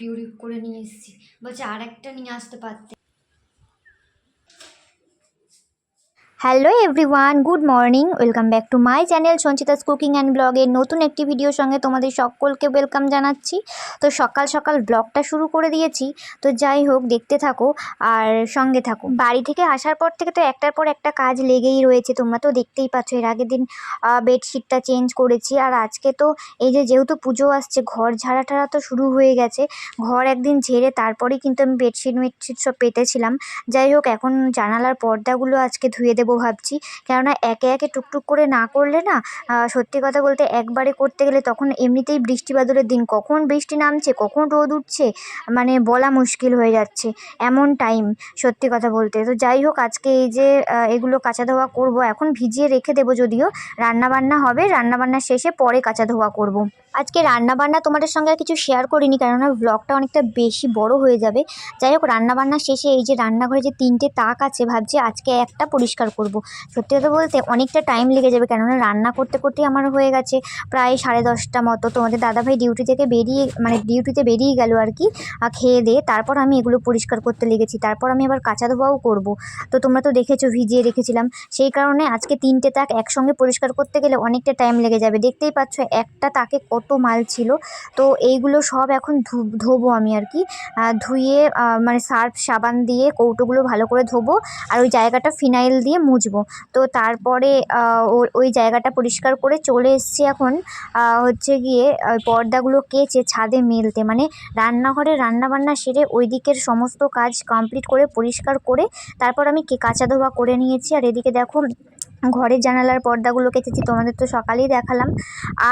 Puree করে নিয়ে এসেছি। বলছে আর একটা নিয়ে আসতে পারতে hello everyone good morning welcome back to my channel Sanchita's cooking and ব্লগের নতুন একটি ভিডিওর সঙ্গে তোমাদের সকলকে ওয়েলকাম জানাচ্ছি। তো সকাল সকাল ব্লগটা শুরু করে দিয়েছি। তো যাই হোক, দেখতে থাকো আর সঙ্গে থাকো। বাড়ি থেকে আসার পর থেকে তো একটার পর একটা কাজ লেগেই রয়েছে। তোমরা তো দেখতেই পাচ্ছ, এর আগের দিন বেডশিটটা চেঞ্জ করেছি। আর আজকে তো এই যে যেহেতু পুজো আসছে, ঘর ঝাড়া ঠাড়া তো শুরু হয়ে গেছে। ঘর একদিন ঝেড়ে তারপরেই কিন্তু আমি বেডশিট মেডশিট সব পেতেছিলাম। যাই হোক, এখন জানালার পর্দাগুলো আজকে ধুয়ে দেবো। ভাবছি। কেননা একে একে টুকটুক করে না করলে না সত্যি কথা বলতে একবারে করতে গেলে তখন এমনিতেই বৃষ্টি বাদলের দিন। কখন বৃষ্টি নামছে, কখন রোদ উঠছে মানে বলা মুশকিল হয়ে যাচ্ছে। এমন টাইম সত্যি কথা বলতে। তো যাই হোক, আজকে এই যে এগুলো কাঁচা ধোয়া করব, এখন ভিজিয়ে রেখে দেবো যদিও। রান্না বান্না হবে রান্না বান্না শেষে পরে কাঁচা ধোয়া করব। আজকে রান্না বান্না তোমাদের সঙ্গে কিছু শেয়ার করিনি, কেননা ব্লগটা অনেকটা বেশি বড় হয়ে যাবে। যাই হোক, রান্নাবান্না শেষে এই যে রান্নাঘরে যে তিনটে তাক আছে, ভাবছি আজকে একটা পরিষ্কার করব। সত্যি কথা বলতে অনেকটা টাইম লেগে যাবে, কেননা রান্না করতে করতেই আমার হয়ে গেছে প্রায় সাড়ে দশটা মতো। তোমাদের দাদাভাই ডিউটি থেকে বেরিয়ে মানে ডিউটিতে বেরিয়ে গেল আর কি খেয়ে দিয়ে তারপর আমি এগুলো পরিষ্কার করতে লেগেছি। তারপর আমি আবার কাঁচা ধোয়াও করব। তো তোমরা তো দেখেছ, ভিজিয়ে রেখেছিলাম। সেই কারণে আজকে তিনটে তাক একসঙ্গে পরিষ্কার করতে গেলে অনেকটা টাইম লেগে যাবে। দেখতেই পাচ্ছ, একটা তাকে কত মাল ছিল। তো এইগুলো সব এখন ধোবো আমি আর কি। ধুয়ে মানে সার্ফ, সাবান দিয়ে কৌটোগুলো ভালো করে ধোবো আর ওই জায়গাটা ফিনাইল দিয়ে মুছবো। তো তারপরে ওই জায়গাটা পরিষ্কার করে চলে এসেছি এখন হচ্ছে গিয়ে পর্দাগুলো কেচে ছাদে মেলতে। মানে রান্নাঘরে রান্নাবান্না সেরে ওই দিকের সমস্ত কাজ কমপ্লিট করে পরিষ্কার করে তারপর আমি কাঁচা ধোয়া করে নিয়েছি। আর এদিকে দেখো ঘরের জানালার পর্দাগুলো কেচেছি, তোমাদের তো সকালেই দেখালাম।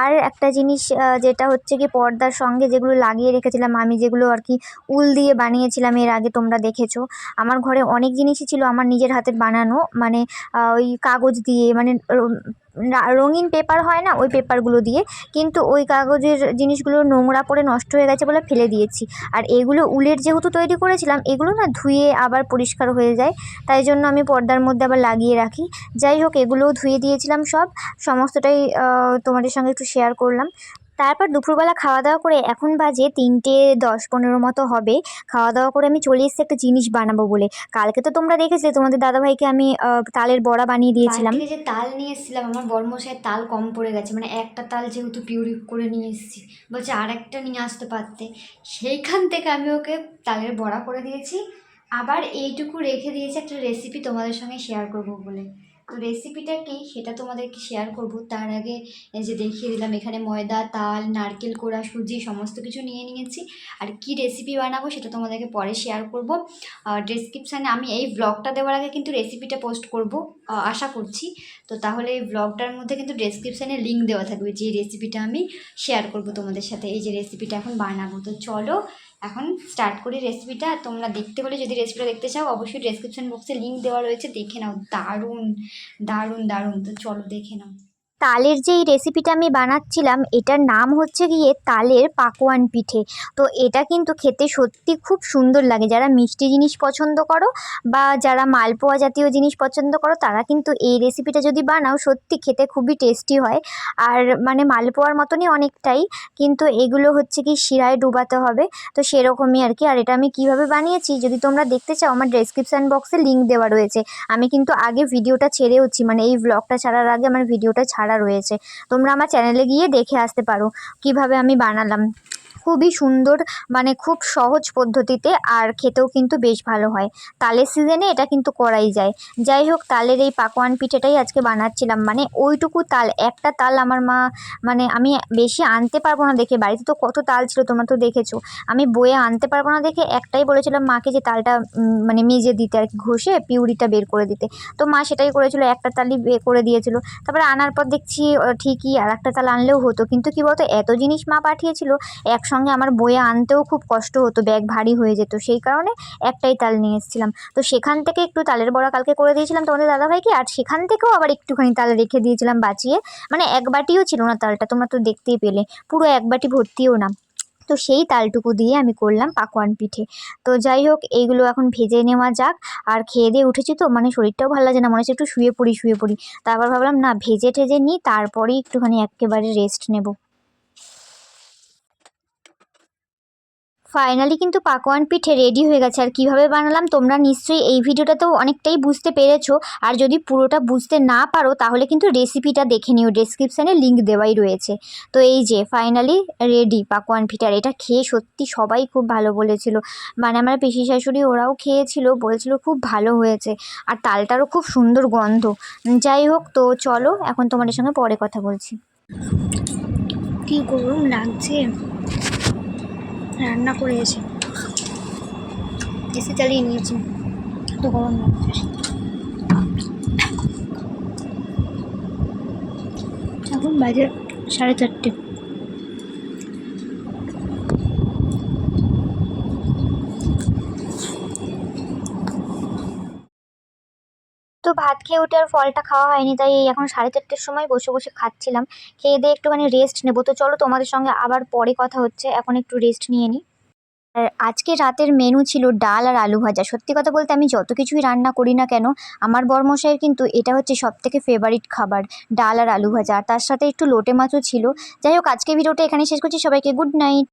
আর একটা জিনিস যেটা হচ্ছে কি পর্দার সঙ্গে যেগুলো লাগিয়ে রেখেছিলাম, আমি যেগুলো আর কি উল দিয়ে বানিয়েছিলাম, এর আগে তোমরা দেখেছ। আমার ঘরে অনেক জিনিসই ছিল আমার নিজের হাতের বানানো মানে ওই কাগজ দিয়ে মানে রঙিন পেপার হয় না, ওই পেপারগুলো দিয়ে। কিন্তু ওই কাগজের জিনিসগুলো নোংরা পড়ে নষ্ট হয়ে গেছে বলে ফেলে দিয়েছি। আর এগুলো উলের যেহেতু তৈরি করেছিলাম, এগুলো না ধুয়ে আবার পরিষ্কার হয়ে যায়। তাই জন্য আমি পর্দার মধ্যে আবার লাগিয়ে রাখি। যাই হোক, এগুলোও ধুয়ে দিয়েছিলাম সব। সমস্তটাই তোমাদের সঙ্গে একটু শেয়ার করলাম। তারপর দুপুরবেলা খাওয়া দাওয়া করে এখন বাজে তিনটে দশ পনেরো মতো হবে। খাওয়া দাওয়া করে আমি চলে এসেছি একটা জিনিস বানাবো বলে। কালকে তো তোমরা দেখেছিলে, তোমাদের দাদাভাইকে আমি তালের বড়া বানিয়ে দিয়েছিলাম। যে তাল নিয়ে এসেছিলাম, আমার বর্মশায় তাল কম পড়ে গেছে। মানে একটা তাল যেহেতু পিউরি করে নিয়ে এসেছি, বলছে আর একটা নিয়ে আসতে পারতে। সেইখান থেকে আমি ওকে তালের বড়া করে দিয়েছি। আবার এইটুকু রেখে দিয়েছি, একটা রেসিপি তোমাদের সঙ্গে শেয়ার করব বলে। রেসিপিটা কি সেটা তোমাদেরকে শেয়ার করব। তার আগে যে দেখিয়ে দিলাম, এখানে ময়দা, তাল, নারকেল, কোড়া, সুজি সমস্ত কিছু নিয়ে নিয়েছি। আর কি রেসিপি বানাবো সেটা তোমাদেরকে পরে শেয়ার করব। ডেসক্রিপশানে আমি এই ব্লগটা দেওয়ার আগে কিন্তু রেসিপিটা পোস্ট করব আশা করছি। তো তাহলে এই ব্লগটার মধ্যে কিন্তু ডেসক্রিপশানে লিঙ্ক দেওয়া থাকবে যে রেসিপিটা আমি শেয়ার করব তোমাদের সাথে। এই যে রেসিপিটা এখন বানাবো। তো চলো এখন স্টার্ট করি রেসিপিটা তোমরা দেখতে হলে যদি রেসিপিটা দেখতে চাও, অবশ্যই ডেসক্রিপশন বক্সে লিঙ্ক দেওয়া রয়েছে। দেখে নাও, দারুণ দারুণ দারুণ। তো চলো দেখে নাও। তালের যেই রেসিপিটা আমি বানাচ্ছিলাম, এটার নাম হচ্ছে গিয়ে তালের পাকোয়ান পিঠে। তো এটা কিন্তু খেতে সত্যি খুব সুন্দর লাগে। যারা মিষ্টি জিনিস পছন্দ করো বা যারা মালপোয়া জাতীয় জিনিস পছন্দ করো, তারা কিন্তু এই রেসিপিটা যদি বানাও, সত্যি খেতে খুবই টেস্টি হয়। আর মানে মালপোয়ার মতনই অনেকটাই, কিন্তু এগুলো হচ্ছে কি শিরায় ডুবাতে হবে। তো সেরকমই আর কি। আর এটা আমি কীভাবে বানিয়েছি, যদি তোমরা দেখতে চাও, আমার ডেসক্রিপশান বক্সে লিঙ্ক দেওয়া রয়েছে। আমি কিন্তু আগে ভিডিওটা ছেড়েওছি মানে এই ব্লগটা ছাড়ার আগে আমার ভিডিওটা ছাড়া রয়েছে। তোমরা আমার চ্যানেলে গিয়ে দেখে আসতে পারো। কীভাবে আমি বানালাম। খুবই সুন্দর মানে খুব সহজ পদ্ধতিতে আর খেতেও কিন্তু বেশ ভালো হয়। তালের সিজনে এটা কিন্তু করাই যায়। যাই হোক, তালের এই পাকোয়ান পিঠেটাই আজকে বানাচ্ছিলাম। মানে ওইটুকু তাল, একটা তাল আমার মা মানে আমি বেশি আনতে পারব না দেখে। বাড়িতে তো কত তাল ছিল, তোমরা তো দেখেছ। আমি বয়ে আনতে পারব না দেখে, একটাই বলেছিলাম মাকে যে তালটা মানে মেজে দিতে আর কি, ঘষে পিউরিটা বের করে দিতে। তো মা সেটাই করেছিল, একটা তালই বের করে দিয়েছিল। তারপরে আনার পর দেখছি ঠিকই আর একটা তাল আনলেও হতো। কিন্তু কি বলতো, এত জিনিস মা পাঠিয়েছিল, একসঙ্গে আমার বয়ে আনতেও খুব কষ্ট হতো ব্যাগ ভারী হয়ে যেত। সেই কারণে একটাই তাল নিয়ে এসেছিলাম। তো সেখান থেকে একটু তালের বড়া কালকে করে দিয়েছিলাম তোমাদের দাদাভাইকে, আর সেখান থেকেও আবার একটুখানি তাল রেখে দিয়েছিলাম বাঁচিয়ে। মানে এক বাটিও ছিল না তালটা, তোমরা তো দেখতেই পেলে। পুরো এক বাটি ভর্তিও না। তো সেই তালটুকু দিয়ে আমি করলাম পাকোয়ান পিঠে। তো যাই হোক, এইগুলো এখন ভেজে নেওয়া যাক। আর খেয়ে দিয়ে উঠেছি তো মানে শরীরটাও ভালো লাগে না, মনে হচ্ছে একটু শুয়ে পড়ি শুয়ে পড়ি। তারপর ভাবলাম, না, ভেজে ঠেজে নিই, তারপরেই একটুখানি একেবারে রেস্ট নেব। ফাইনালি কিন্তু পাকোয়ান পিঠে রেডি হয়ে গেছে। আর কীভাবে বানালাম তোমরা নিশ্চয়ই এই ভিডিওটাতেও অনেকটাই বুঝতে পেরেছ। আর যদি পুরোটা বুঝতে না পারো, তাহলে কিন্তু রেসিপিটা দেখে নিও। ডেসক্রিপশানে লিঙ্ক দেওয়াই রয়েছে। তো এই যে ফাইনালি রেডি পাকোয়ান পিঠার এটা খেয়ে সত্যি সবাই খুব ভালো বলেছিল। মানে আমার পিসি শাশুড়ি ওরাও খেয়েছিল, বলছিল খুব ভালো হয়েছে। আর তালটারও খুব সুন্দর গন্ধ। যাই হোক, তো চলো, এখন তোমাদের সঙ্গে পরে কথা বলছি। কি গরম লাগছে। রান্না করে এসে এসে চালিয়ে নিয়েছি। তো গরম লাগছে। এখন বাজে সাড়ে চারটে। তো ভাত খেয়ে উঠে আর ফলটা খাওয়া হয়নি, তাই এখন সাড়ে চারটের সময় বসে বসে খাচ্ছিলাম। খেয়ে দিয়ে একটুখানি রেস্ট নেব। তো চলো তোমাদের সঙ্গে আবার পরে কথা হচ্ছে, এখন একটু রেস্ট নিয়ে নিই আর আজকে রাতের মেনু ছিল ডাল আর আলু ভাজা। সত্যি কথা বলতে আমি যত কিছুই রান্না করি না কেন, আমার বরমশাইয়ের কিন্তু এটা হচ্ছে সব থেকে ফেভারিট খাবার, ডাল আর আলু ভাজা। আর তার সাথে একটু লোটে মাছও ছিল। যাই হোক, আজকে ভিডিওটা এখানে শেষ করছি। সবাইকে গুড নাইট